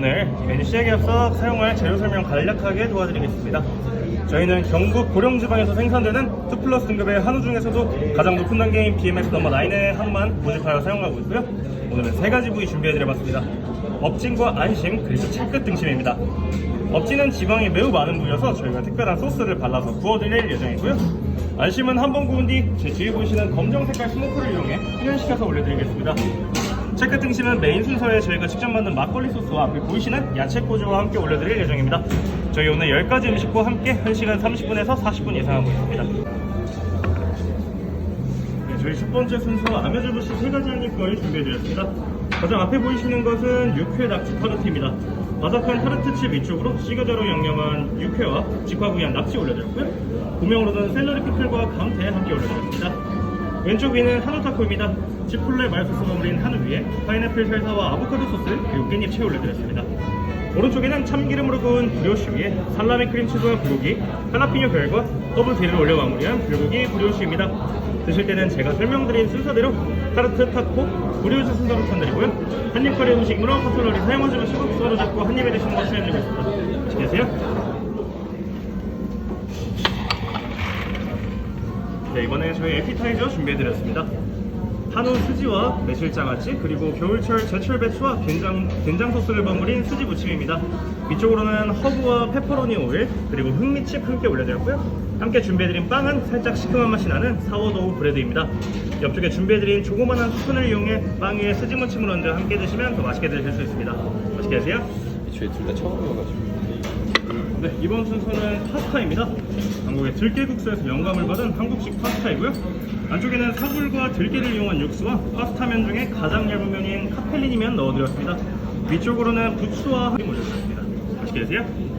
오늘 메뉴 시작에 앞서 사용할 재료 설명 간략하게 도와드리겠습니다. 저희는 경북 고령지방에서 생산되는 2 플러스 등급의 한우 중에서도 가장 높은 단계인 BMX 넘버 9의 한우만 모집하여 사용하고 있고요. 오늘은 세 가지 부위 준비해드려봤습니다. 업진과 안심 그리고 칠끝 등심입니다. 업진은 지방이 매우 많은 부위여서 저희가 특별한 소스를 발라서 구워드릴 예정이고요. 안심은 한 번 구운 뒤 제 뒤에 보이시는 검정 색깔 스모크를 이용해 훈연시켜서 올려드리겠습니다. 체크 등심은 메인 순서에 저희가 직접 만든 막걸리 소스와 앞에 보이시는 야채 꼬주와 함께 올려드릴 예정입니다. 저희 오늘 10가지 음식과 함께 1시간 30분에서 40분 예상하고 있습니다. 네, 저희 첫 번째 순서 아메주부시 세 가지 한입걸 준비해드렸습니다. 가장 앞에 보이시는 것은 육회 낙지 타르트입니다. 바삭한 타르트 칩 위쪽으로 시그저로 양념한 육회와 직화구이한 낙지 올려드렸고요. 고명으로는 샐러리 피클과 감태 함께 올려드렸습니다. 왼쪽 위는 한우 타코입니다. 치폴레 말소스 버무린 한우 위에 파인애플 살사와 아보카도 소스 그리고 깻잎 채 올려드렸습니다. 오른쪽에는 참기름으로 구운 브리오시 위에 살라미 크림치즈와 불고기, 할라피뇨 별과 더블 디를 올려 마무리한 불고기 브리오시입니다. 드실 때는 제가 설명드린 순서대로 타르트, 타코, 브리오시 순서로 편드리고요. 한입 커리 음식으로 커플러리 사용하지 마시고 손으로 잡고 한 입에 드시는 걸 추천드리고 있습니다. 맛있게 드세요. 네, 이번에 저희 에피타이저 준비해드렸습니다. 한우 스지와 매실장아찌 그리고 겨울철 제철 배추와 된장, 된장 소스를 버무린 수지 무침입니다. 위쪽으로는 허브와 페퍼로니 오일 그리고 흑미칩 함께 올려드렸고요. 함께 준비해드린 빵은 살짝 시큼한 맛이 나는 사워도우 브레드입니다. 옆쪽에 준비해드린 조그만한 스푼을 이용해 빵 위에 스지 무침을 얹어 함께 드시면 더 맛있게 드실 수 있습니다. 맛있게 드세요. 애초에 둘 다 처음이어가지고 네, 이번 순서는 파스타입니다. 한국의 들깨국수에서 영감을 받은 한국식 파스타이고요. 안쪽에는 사골과 들깨를 이용한 육수와 파스타면 중에 가장 얇은 면인 카펠린이면 넣어드렸습니다. 위쪽으로는 부추와 함께 올려드렸습니다. 맛있게 드세요.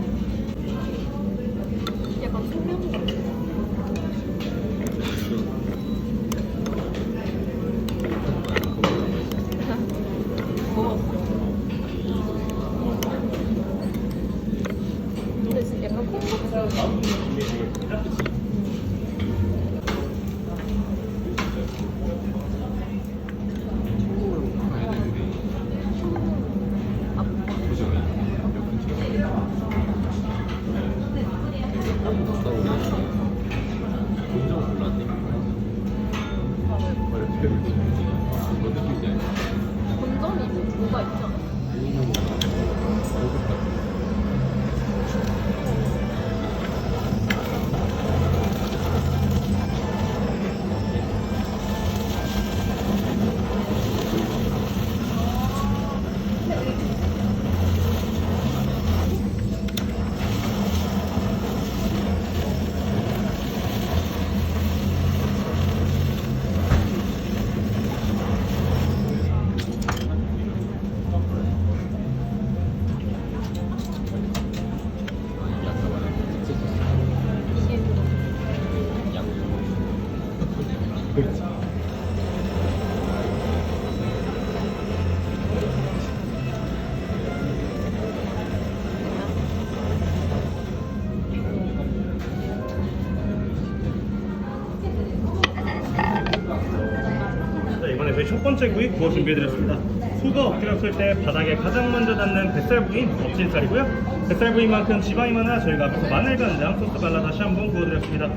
엎드렸을 때 바닥에 가장 먼저 닿는 뱃살 부위인 엎진살이고요. 뱃살 부위만큼 지방이 많아 저희가 앞에서 마늘 간장 소스 발라 다시 한번 구워드렸습니다.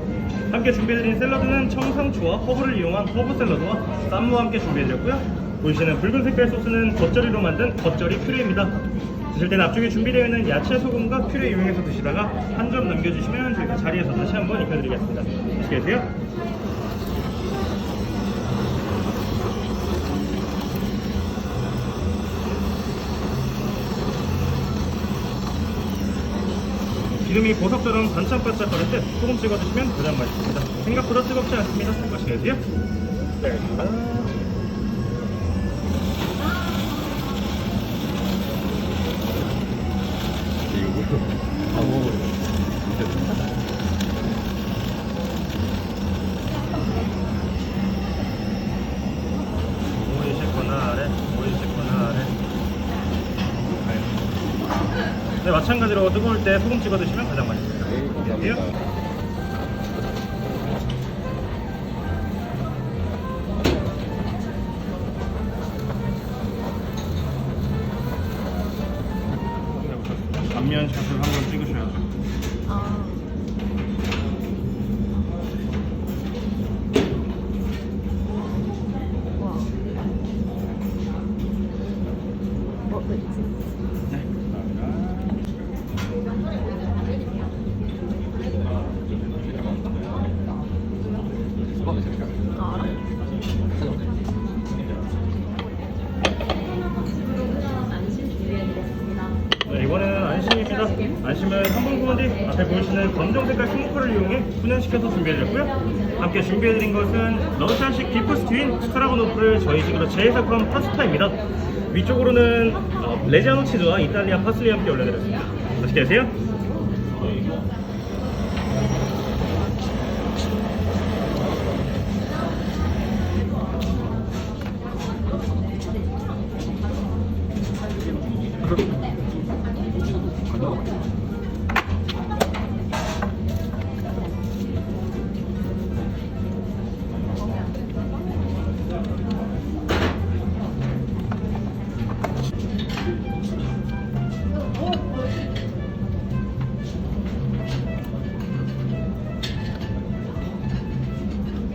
함께 준비해드린 샐러드는 청상추와 허브를 이용한 허브 샐러드와 쌈무와 함께 준비해드렸고요. 보이시는 붉은 색깔 소스는 겉절이로 만든 겉절이 퓨레입니다. 드실 때는 앞쪽에 준비되어 있는 야채 소금과 퓨레 이용해서 드시다가 한 점 남겨주시면 저희가 자리에서 다시 한번 익혀드리겠습니다. 맛있게 드세요. 기름이 보석처럼 반짝반짝거릴 때 소금 찍어 드시면 가장 맛있습니다. 생각보다 뜨겁지 않습니다. 맛있게 드세요. 네. 네, 마찬가지로 뜨거울 때 소금 찍어 드시면 가장 맛있어요. 네, 감사합니다. 앞면 샷을 한번 찍으셔야죠. 아. 네, 이번에는 안심입니다. 안심은 한번구원지 앞에 보이시는 검정 색깔 스모크를 이용해 훈연시켜서 준비해드렸고요. 함께 준비해드린 것은 러시아식 비프스트인 스트라고노프를 저희 집으로 제일삭한 파스타입니다. 위쪽으로는 어, 레지아노 치즈와 이탈리아 파슬리 함께 올려드렸습니다. 맛있게 드세요.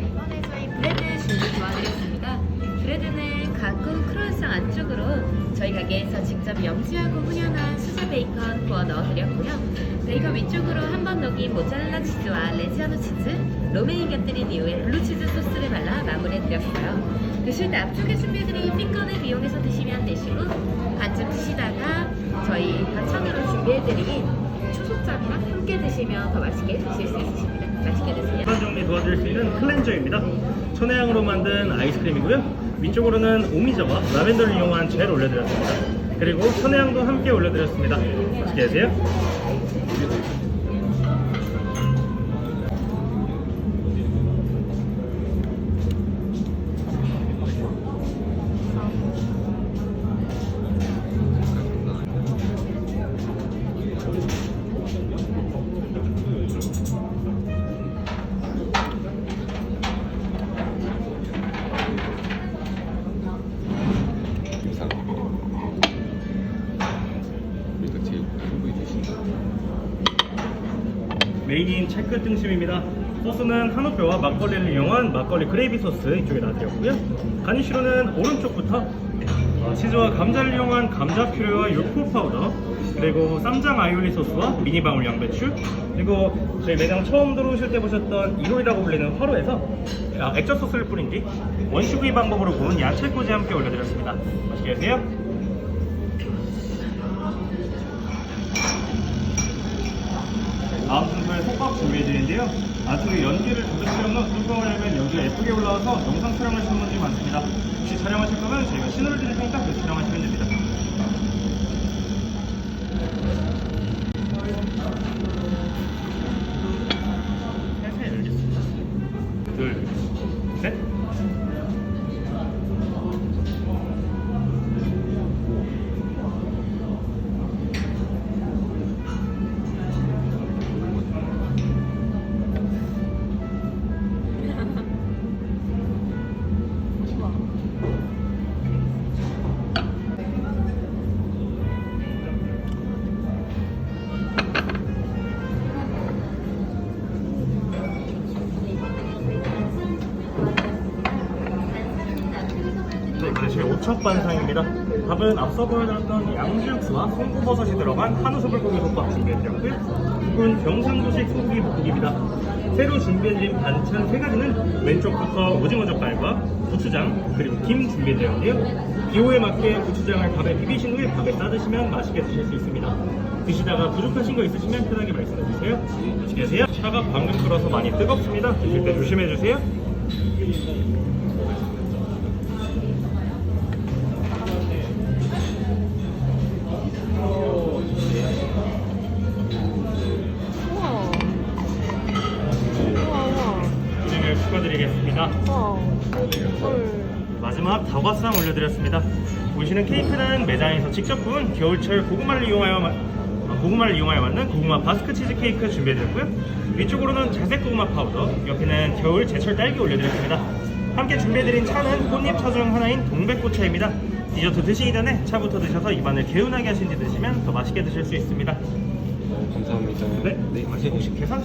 이번에 저희 브레드 준비 도와드렸습니다. 브레드는 가꾸 크루아상 안쪽으로 저희 가게에서 직접 염지하고 훈연한 수제 베이컨 구워 넣어드렸고요. 베이컨 위쪽으로 한 번 녹인 모짜렐라 치즈와 레지아노 치즈, 로메인 곁들인 이후에 블루치즈 소스를 발라 마무리해드렸어요. 드실 때 앞쪽에 준비해드린 핑건을 이용해서 드시면 되시고 반쯤 드시다가 저희 반찬으로 준비해드린 초속장이랑 함께 드시면 더 맛있게 드실 수 있으십니다. 맛있게 드세요. 공간 정리 도와드릴 수 있는 클렌저입니다. 천혜향으로 만든 아이스크림이고요. 위쪽으로는 오미자와 라벤더를 이용한 젤 올려드렸습니다. 그리고 천혜향도 함께 올려드렸습니다. 맛있게 드세요. 체크 등심입니다. 소스는 한우뼈와 막걸리를 이용한 막걸리 그레이비 소스 이쪽에 놔드렸고요. 가니쉬로는 오른쪽부터 어, 치즈와 감자를 이용한 감자 퓨레와 요코 파우더 그리고 쌈장 아이올리 소스와 미니 방울 양배추 그리고 저희 매장 처음 들어오실 때 보셨던 이로이라고 불리는 화로에서 아, 액젓 소스를 뿌린 뒤 원슈구이 방법으로 구운 야채꼬지 함께 올려드렸습니다. 맛있게 드세요. 다음 순서에 솥밥 준비해드리는데요. 안쪽에 연기를 뚜껑을 열면 연기가 예쁘게 올라와서 영상 촬영하시는 분들이 많습니다. 혹시 촬영하실 거면 저희가 신호를 드릴 테니까 그 촬영하시면 됩니다. 밥은 앞서 보여드렸던 양주육수와 송구버섯이 들어간 한우 소불고기 솥밥 준비해드렸고요. 국은 경상도식 소고기 볶음입니다. 새로 준비해드린 반찬 세 가지는 왼쪽부터 오징어 젓갈과 고추장 그리고 김 준비해드렸는데요. 기호에 맞게 고추장을 밥에 비비신 후에 밥에 싸드시면 맛있게 드실 수 있습니다. 드시다가 부족하신 거 있으시면 편하게 말씀해주세요. 맛있게 드세요. 차가 방금 끓어서 많이 뜨겁습니다. 드실 때 조심해주세요. 축하드리겠습니다. 헐. 마지막 다과상 올려드렸습니다. 보시는 케이크는 매장에서 직접 구운 겨울철 고구마를 이용하여 마- 어, 고구마를 이용하여 만든 고구마 바스크 치즈 케이크 준비해드렸고요. 위쪽으로는 자색 고구마 파우더, 옆에는 겨울 제철 딸기 올려드렸습니다. 함께 준비해드린 차는 꽃잎 차 중 하나인 동백꽃차입니다. 디저트 드시기 전에 차부터 드셔서 입안을 개운하게 하신 뒤 드시면 더 맛있게 드실 수 있습니다. 감사합니다. 네, 네, 맛있게 혹시 계산